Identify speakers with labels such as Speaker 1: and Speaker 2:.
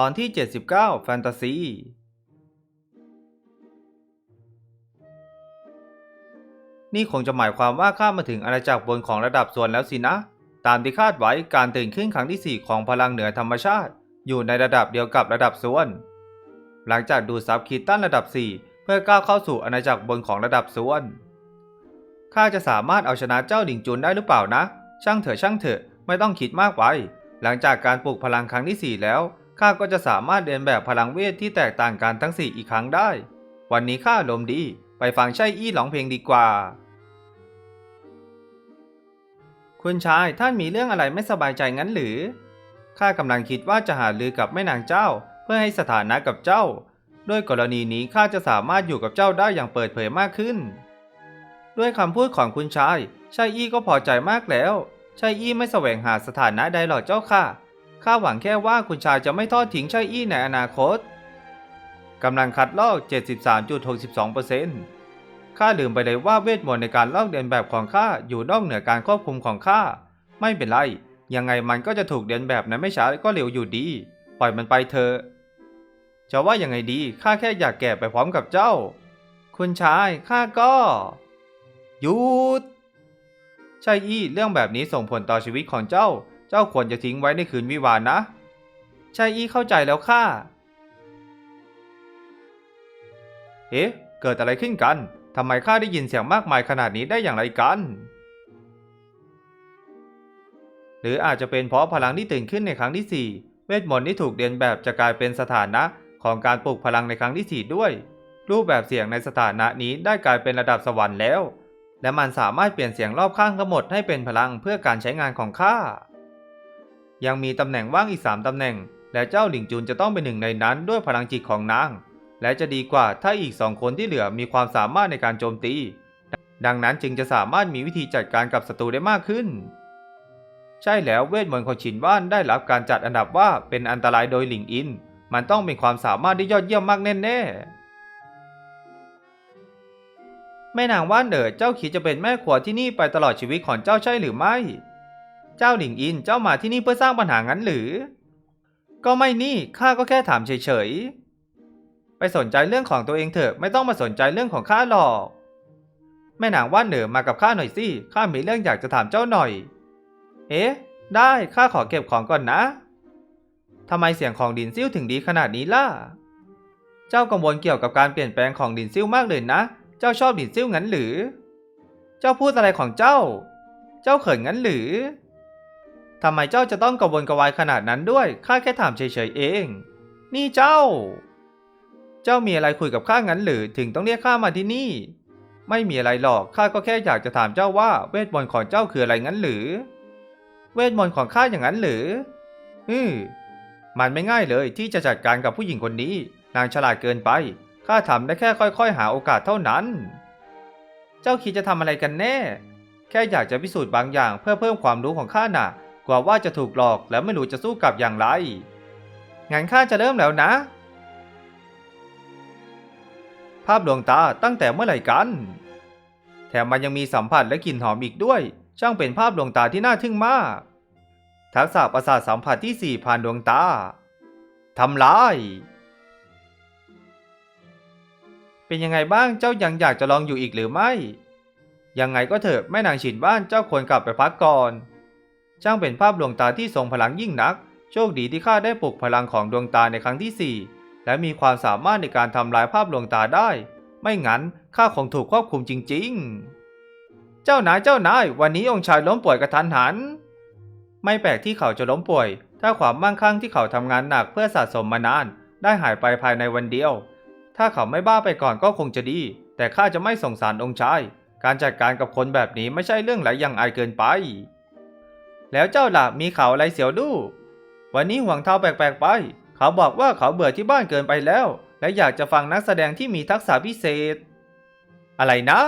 Speaker 1: ตอนที่ 79 แฟนตาซี นี่คงจะหมายความว่าข้ามาถึงอาณาจักรบนของระดับส่วนแล้วสินะ ตามที่คาดไว้การตื่นขึ้นครั้งที่ 4 ของพลังเหนือธรรมชาติ อยู่ในระดับเดียวกับระดับส่วน หลังจากดูดซับคีตันระดับ 4 เพื่อก้าวเข้าสู่อาณาจักรบนของระดับส่วนข้าจะสามารถเอาชนะเจ้าหลิงจุนได้หรือเปล่านะ ช่างเถอะช่างเถอะไม่ต้องคิดมากไปหลังจากการปลุกพลังครั้งที่ 4 แล้ว ข้าก็จะสามารถเรียนแบบพลังเวทที่แตกต่างกันทั้ง4อีกครั้งได้ วันนี้ข้าลมดี ไปฟังใช่อี้ร้องเพลงดีกว่า คุณชายท่านมีเรื่องอะไรไม่สบายใจงั้นหรือ ข้ากำลังคิดว่าจะหาลือกับแม่นางเจ้า เพื่อให้สถานะกับเจ้า ด้วยกรณีนี้ข้าจะสามารถอยู่กับเจ้าได้อย่างเปิดเผยมากขึ้น ด้วยคำพูดของคุณชายชายอี้ก็พอใจมากแล้วชายอี้ไม่แสวงหาสถานะใดหรอกเจ้าค่ะ ข้าหวังแค่ว่าคุณชายจะไม่ทอดทิ้งชายอี้ในอนาคตกำลังคัดลอก 73.62%ข้าลืมไปเลยว่าเวทมนต์ในการลอกเลียนแบบของข้าอยู่นอกเหนือการควบคุมของข้า ไม่เป็นไร ยังไงมันก็จะถูกเลียนแบบในไม่ช้าก็เร็วอยู่ดี ปล่อยมันไปเถอะ จะว่ายังไงดี ข้าแค่อยากแก่ไปพร้อมกับเจ้า คุณชาย ข้าก็หยุด ใช่อี้เรื่องแบบนี้ส่งผลต่อชีวิตของเจ้า เจ้าควรจะทิ้งไว้ในคืนวิวาห์นะใช่อี้เข้าใจแล้วค่ะ เอ๊ะ เกิดอะไรขึ้นกัน ทำไมข้าได้ยินเสียงมากมายขนาดนี้ได้อย่างไรกัน หรืออาจจะเป็นเพราะพลังที่ตื่นขึ้นในครั้งที่ 4 เวทมนต์ที่ถูกเรียนแบบจะกลายเป็นสถานะของการปลุกพลังในครั้งที่ 4 ด้วย รูปแบบเสียงในสถานะนี้ได้กลายเป็นระดับสวรรค์แล้ว และมันสามารถเปลี่ยนเสียงรอบข้างทั้งหมดให้เป็นพลังเพื่อการใช้งานของข้า ยังมีตำแหน่งว่างอีก3ตำแหน่ง และเจ้าหลิงจุนจะต้องเป็นหนึ่งในนั้นด้วยพลังจิตของนาง และจะดีกว่าถ้าอีกสองคนที่เหลือมีความสามารถในการโจมตี ดังนั้นจึงจะสามารถมีวิธีจัดการกับศัตรูได้มากขึ้น ใช่แล้วเวทมนต์ของฉินว่านได้รับการจัดอันดับว่าเป็นอันตรายโดยหลิงอิน มันต้องเป็นความสามารถที่ยอดเยี่ยมมากแน่ๆแม่นางว่านเดอ๋อเจ้าคิดจะเป็นแม่ครัวที่นี่ไปตลอดชีวิตของเจ้าใช่หรือไม่ เจ้าหลิงอินเจ้ามาที่นี่เพื่อสร้างปัญหางั้นหรือ ก็ไม่นี่ข้าก็แค่ถามเฉยๆ ไปสนใจเรื่องของตัวเองเถอะไม่ต้องมาสนใจเรื่องของข้าหรอก แม่นางว่านเด๋อมากับข้าหน่อยสิข้ามีเรื่องอยากจะถามเจ้าหน่อย เอ๊ะ ได้ข้าขอเก็บของก่อนนะทำไมเสียงของดินซิ่วถึงดีขนาดนี้ล่ะ เจ้ากังวลเกี่ยวกับการเปลี่ยนแปลงของดินซิ่วมากเลยนะ เจ้าชอบดินซิ่วงั้นหรือ เจ้าพูดอะไรของเจ้า เจ้าเขินงั้นหรือ ทำไมเจ้าจะต้องกังวลกระวายขนาดนั้นด้วย ข้าแค่ถามเฉยๆเอง นี่เจ้า เจ้ามีอะไรคุยกับข้างั้นหรือถึงต้องเรียกข้ามาที่นี่ ไม่มีอะไรหรอก ข้าก็แค่อยากจะถามเจ้าว่าเวทมนต์ของเจ้าคืออะไรงั้นหรือ เวทมนต์ของข้าอย่างนั้นหรือ อือมันไม่ง่ายเลยที่จะจัดการกับผู้หญิงคนนี้ นางฉลาดเกินไป ข้าทำได้แค่ค่อยๆ หาโอกาสเท่านั้น เจ้าคิดจะทำอะไรกันแน่ แค่อยากจะพิสูจน์บางอย่างเพื่อเพิ่มความรู้ของข้าน่ะ กว่าว่าจะถูกหลอกและไม่รู้จะสู้กลับอย่างไรงั้นข้าจะเริ่มแล้วนะ ภาพดวงตาตั้งแต่เมื่อไหร่กัน แถมมันยังมีสัมผัสและกลิ่นหอมอีกด้วย ช่างเป็นภาพดวงตาที่น่าทึ่งมาก ทักษะประสาทสัมผัสที่ 4 ผ่านดวงตาทำลาย เป็นยังไงบ้างเจ้ายังอยากจะลองอยู่อีกหรือไม่ ยังไงก็เถอะแม่นางฉินบ้านเจ้าควรกลับไปพักก่อน ช่างเป็นภาพดวงตาที่ทรงพลังยิ่งนัก โชคดีที่ข้าได้ปลุกพลังของดวงตาในครั้งที่ 4 และมีความสามารถในการทำลายภาพดวงตาได้ ไม่งั้นข้าคงถูกควบคุมจริง ๆ เจ้านายเจ้านาย วันนี้องค์ชายล้มป่วยกระทันหัน ไม่แปลกที่เขาจะล้มป่วย ถ้าความมั่งคั่งที่เขาทำงานหนักเพื่อสะสมมานาน ได้หายไปภายในวันเดียว ถ้าเขาไม่บ้าไปก่อนก็คงจะดี แต่ข้าจะไม่สงสารองค์ชาย การจัดการกับคนแบบนี้ไม่ใช่เรื่องไหลอย่างอายเกินไป แล้วเจ้าล่ะมีข่าวอะไรเสียวดู วันนี้ห่วงเท้าแปลกๆไป เขาบอกว่าเขาเบื่อที่บ้านเกินไปแล้ว และอยากจะฟังนักแสดงที่มีทักษะพิเศษ อะไรนะ